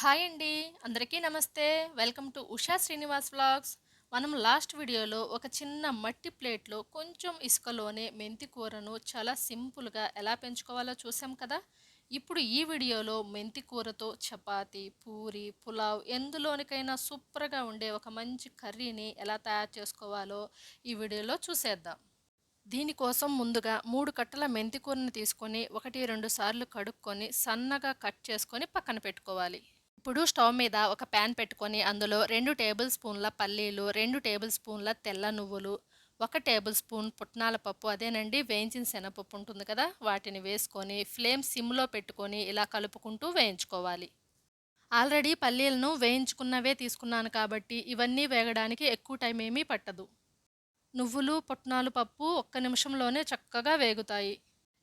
Hi అండి. అందరికీ నమస్తే. Welcome to Usha Srinivas vlogs. మనం లాస్ట్ వీడియోలో ఒక చిన్న మట్టి ప్లేట్లో కొంచెం ఇసుకలోనే మెంతి కూరను చాలా సింపుల్గా ఎలా పెంచుకోవాలో చూసాం కదా? ఇప్పుడు ఈ వీడియోలో మెంతి కూరతో చపాతీ పూరి పులావ్ ఎందులోనికైనా సూపర్గా ఉండే ఒక మంచి కర్రీని ఎలా తయారు చేసుకోవాలో ఈ వీడియోలో చూసేద్దాం. దీనికోసం ముందుగా మూడు కట్టల మెంతికూరను తీసుకొని ఒకటి రెండు సార్లు కడుక్కొని సన్నగా కట్ చేసుకొని పక్కన పెట్టుకోవాలి. ఇప్పుడు స్టవ్ మీద ఒక ప్యాన్ పెట్టుకొని అందులో రెండు టేబుల్ స్పూన్ల పల్లీలు రెండు టేబుల్ స్పూన్ల తెల్ల నువ్వులు ఒక టేబుల్ స్పూన్ పుట్నాల పప్పు అదేనండి వేయించిన శనగపప్పు ఉంటుంది కదా వాటిని వేసుకొని ఫ్లేమ్ సిమ్లో పెట్టుకొని ఇలా కలుపుకుంటూ వేయించుకోవాలి. ఆల్రెడీ పల్లీలను వేయించుకున్నవే తీసుకున్నాను కాబట్టి ఇవన్నీ వేగడానికి ఎక్కువ టైం ఏమీ పట్టదు. నువ్వులు పుట్నాలు పప్పు ఒక్క నిమిషంలోనే చక్కగా వేగుతాయి.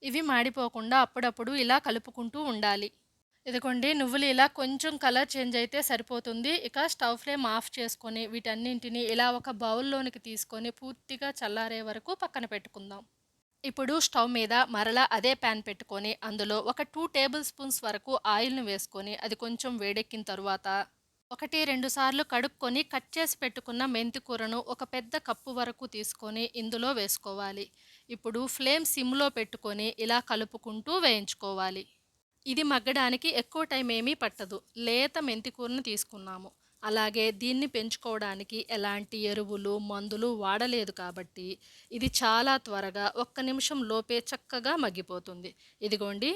ఇవి మాడిపోకుండా అప్పుడప్పుడు ఇలా కలుపుకుంటూ ఉండాలి. ఇదిగోండి నువ్వులు ఇలా కొంచెం కలర్ చేంజ్ అయితే సరిపోతుంది. ఇక స్టవ్ ఫ్లేమ్ ఆఫ్ చేసుకొని వీటన్నింటిని ఇలా ఒక బౌల్లోనికి తీసుకొని పూర్తిగా చల్లారే వరకు పక్కన పెట్టుకుందాం. ఇప్పుడు స్టవ్ మీద మరలా అదే ప్యాన్ పెట్టుకొని అందులో ఒక టూ టేబుల్ స్పూన్స్ వరకు ఆయిల్ను వేసుకొని అది కొంచెం వేడెక్కిన తరువాత ఒకటి రెండు సార్లు కడుక్కొని కట్ చేసి పెట్టుకున్న మెంతి కూరను ఒక పెద్ద కప్పు వరకు తీసుకొని ఇందులో వేసుకోవాలి. ఇప్పుడు ఫ్లేమ్ సిమ్లో పెట్టుకొని ఇలా కలుపుకుంటూ వేయించుకోవాలి. ఇది మగ్గడానికి ఎక్కువ టైం ఏమీ పట్టదు. లేత మెంతికూరను తీసుకున్నాము. అలాగే దీన్ని పెంచుకోవడానికి ఎలాంటి ఎరువులు మందులు వాడలేదు కాబట్టి ఇది చాలా త్వరగా ఒక్క నిమిషం లోపే చక్కగా మగ్గిపోతుంది. ఇదిగోండి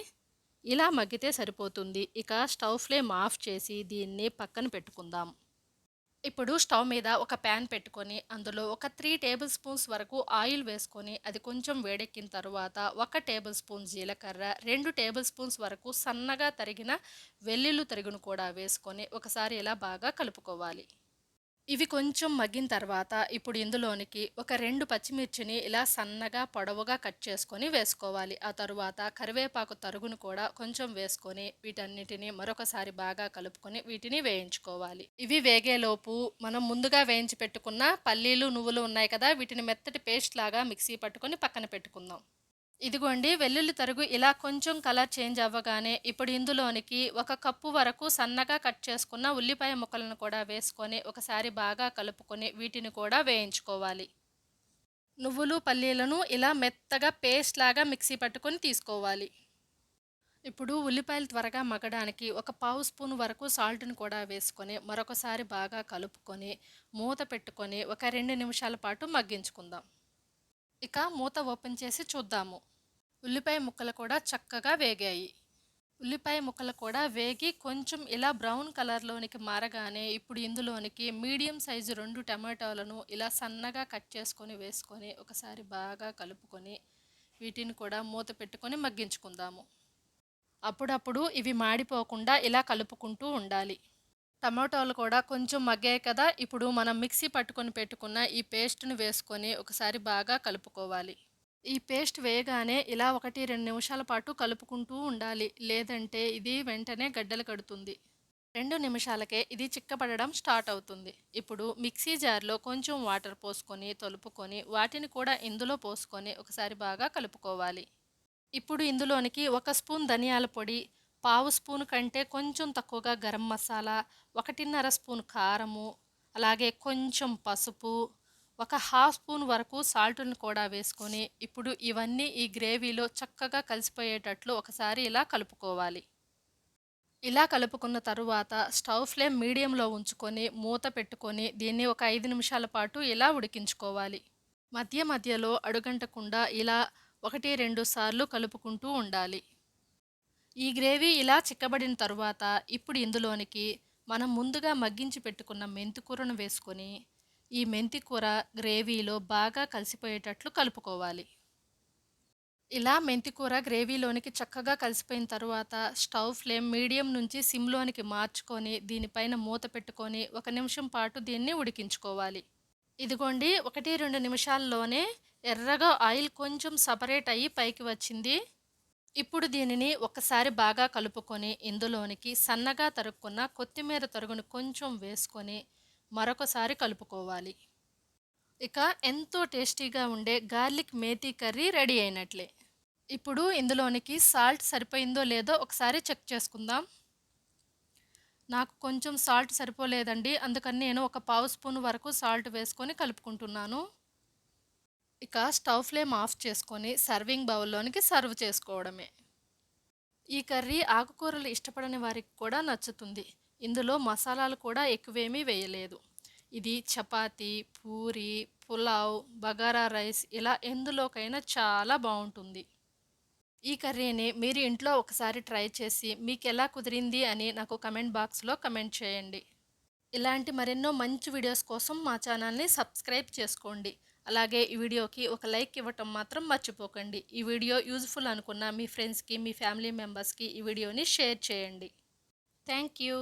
ఇలా మగ్గితే సరిపోతుంది. ఇక స్టవ్ ఫ్లేమ్ ఆఫ్ చేసి దీన్ని పక్కన పెట్టుకుందాం. ఇప్పుడు స్టవ్ మీద ఒక ప్యాన్ పెట్టుకొని అందులో ఒక త్రీ టేబుల్ స్పూన్స్ వరకు ఆయిల్ వేసుకొని అది కొంచెం వేడెక్కిన తర్వాత ఒక టేబుల్ స్పూన్ జీలకర్ర రెండు టేబుల్ స్పూన్స్ వరకు సన్నగా తరిగిన వెల్లుల్లి తరుగును కూడా వేసుకొని ఒకసారి ఇలా బాగా కలుపుకోవాలి. ఇవి కొంచెం మగ్గిన తర్వాత ఇప్పుడు ఇందులోనికి ఒక రెండు పచ్చిమిర్చిని ఇలా సన్నగా పొడవుగా కట్ చేసుకొని వేసుకోవాలి. ఆ తరువాత కరివేపాకు తరుగును కూడా కొంచెం వేసుకొని వీటన్నిటిని మరొకసారి బాగా కలుపుకొని వీటిని వేయించుకోవాలి. ఇవి వేగేలోపు మనం ముందుగా వేయించి పెట్టుకున్న పల్లీలు నువ్వులు ఉన్నాయి కదా వీటిని మెత్తటి పేస్ట్ లాగా మిక్సీ పట్టుకొని పక్కన పెట్టుకుందాం. ఇదిగోండి వెల్లుల్లి తరుగు ఇలా కొంచెం కలర్ చేంజ్ అవ్వగానే ఇప్పుడు ఇందులోనికి ఒక కప్పు వరకు సన్నగా కట్ చేసుకున్న ఉల్లిపాయ ముక్కలను కూడా వేసుకొని ఒకసారి బాగా కలుపుకొని వీటిని కూడా వేయించుకోవాలి. నువ్వులు పల్లీలను ఇలా మెత్తగా పేస్ట్ లాగా మిక్సీ పట్టుకొని తీసుకోవాలి. ఇప్పుడు ఉల్లిపాయలు త్వరగా మగ్గడానికి ఒక పావు స్పూన్ వరకు సాల్ట్ని కూడా వేసుకొని మరొకసారి బాగా కలుపుకొని మూత పెట్టుకొని ఒక రెండు నిమిషాల పాటు మగ్గించుకుందాం. ఇక మూత ఓపెన్ చేసి చూద్దాము. ఉల్లిపాయ ముక్కలు కూడా చక్కగా వేగాయి. ఉల్లిపాయ ముక్కలు కూడా వేగి కొంచెం ఇలా బ్రౌన్ కలర్లోనికి మారగానే ఇప్పుడు ఇందులోనికి మీడియం సైజు రెండు టమాటాలను ఇలా సన్నగా కట్ చేసుకొని వేసుకొని ఒకసారి బాగా కలుపుకొని వీటిని కూడా మూత పెట్టుకొని మగ్గించుకుందాము. అప్పుడప్పుడు ఇవి మాడిపోకుండా ఇలా కలుపుకుంటూ ఉండాలి. టమాటోలు కూడా కొంచెం మగ్గాయి కదా ఇప్పుడు మనం మిక్సీ పట్టుకొని పెట్టుకున్న ఈ పేస్ట్ని వేసుకొని ఒకసారి బాగా కలుపుకోవాలి. ఈ పేస్ట్ వేయగానే ఇలా ఒకటి రెండు నిమిషాల పాటు కలుపుకుంటూ ఉండాలి. లేదంటే ఇది వెంటనే గడ్డలు కడుతుంది. రెండు నిమిషాలకే ఇది చిక్కపడడం స్టార్ట్ అవుతుంది. ఇప్పుడు మిక్సీ జార్లో కొంచెం వాటర్ పోసుకొని తలుపుకొని వాటిని కూడా ఇందులో పోసుకొని ఒకసారి బాగా కలుపుకోవాలి. ఇప్పుడు ఇందులోనికి ఒక స్పూన్ ధనియాల పొడి పావు స్పూన్ కంటే కొంచెం తక్కువగా గరం మసాలా ఒకటిన్నర స్పూన్ కారము అలాగే కొంచెం పసుపు ఒక హాఫ్ స్పూన్ వరకు సాల్ట్ను కూడా వేసుకొని ఇప్పుడు ఇవన్నీ ఈ గ్రేవీలో చక్కగా కలిసిపోయేటట్లు ఒకసారి ఇలా కలుపుకోవాలి. ఇలా కలుపుకున్న తరువాత స్టవ్ ఫ్లేమ్ మీడియంలో ఉంచుకొని మూత పెట్టుకొని దీన్ని ఒక ఐదు నిమిషాల పాటు ఇలా ఉడికించుకోవాలి. మధ్య మధ్యలో అడుగంటకుండా ఇలా ఒకటి రెండు సార్లు కలుపుకుంటూ ఉండాలి. ఈ గ్రేవీ ఇలా చిక్కబడిన తరువాత ఇప్పుడు ఇందులోనికి మనం ముందుగా మగ్గించి పెట్టుకున్న మెంతికూరను వేసుకొని ఈ మెంతికూర గ్రేవీలో బాగా కలిసిపోయేటట్లు కలుపుకోవాలి. ఇలా మెంతికూర గ్రేవీలోనికి చక్కగా కలిసిపోయిన తర్వాత స్టవ్ ఫ్లేమ్ మీడియం నుంచి సిమ్లోనికి మార్చుకొని దీనిపైన మూత పెట్టుకొని ఒక నిమిషం పాటు దీన్ని ఉడికించుకోవాలి. ఇదిగోండి ఒకటి రెండు నిమిషాల్లోనే ఎర్రగా ఆయిల్ కొంచెం సపరేట్ అయ్యి పైకి వచ్చింది. ఇప్పుడు దీనిని ఒకసారి బాగా కలుపుకొని ఇందులోనికి సన్నగా తరుక్కున్న కొత్తిమీర తరుగును కొంచెం వేసుకొని మరొకసారి కలుపుకోవాలి. ఇక ఎంతో టేస్టీగా ఉండే గార్లిక్ మేతి కర్రీ రెడీ అయినట్లే. ఇప్పుడు ఇందులోనికి సాల్ట్ సరిపోయిందో లేదో ఒకసారి చెక్ చేసుకుందాం. నాకు కొంచెం సాల్ట్ సరిపోలేదండి అందుకని నేను ఒక పావు స్పూన్ వరకు సాల్ట్ వేసుకొని కలుపుకుంటున్నాను. ఇక స్టవ్ ఫ్లేమ్ ఆఫ్ చేసుకొని సర్వింగ్ బౌల్లోనికి సర్వ్ చేసుకోవడమే. ఈ కర్రీ ఆకుకూరలు ఇష్టపడని వారికి కూడా నచ్చుతుంది. ఇందులో మసాలాలు కూడా ఎక్కువేమీ వేయలేదు. ఇది చపాతి పూరి పులావ్ బగారా రైస్ ఇలా ఎందులోకైనా చాలా బాగుంటుంది. ఈ కర్రీని మీరు ఇంట్లో ఒకసారి ట్రై చేసి మీకు ఎలా కుదిరింది అని నాకు కమెంట్ బాక్స్లో కమెంట్ చేయండి. ఇలాంటి మరెన్నో మంచి వీడియోస్ కోసం మా ఛానల్ని సబ్స్క్రైబ్ చేసుకోండి. అలాగే ఈ వీడియోకి ఒక లైక్ ఇవ్వటం మాత్రం మర్చిపోకండి. ఈ వీడియో యూజ్ఫుల్ అనుకున్న మీ ఫ్రెండ్స్కి మీ ఫ్యామిలీ మెంబర్స్కి ఈ వీడియోని షేర్ చేయండి. Thank you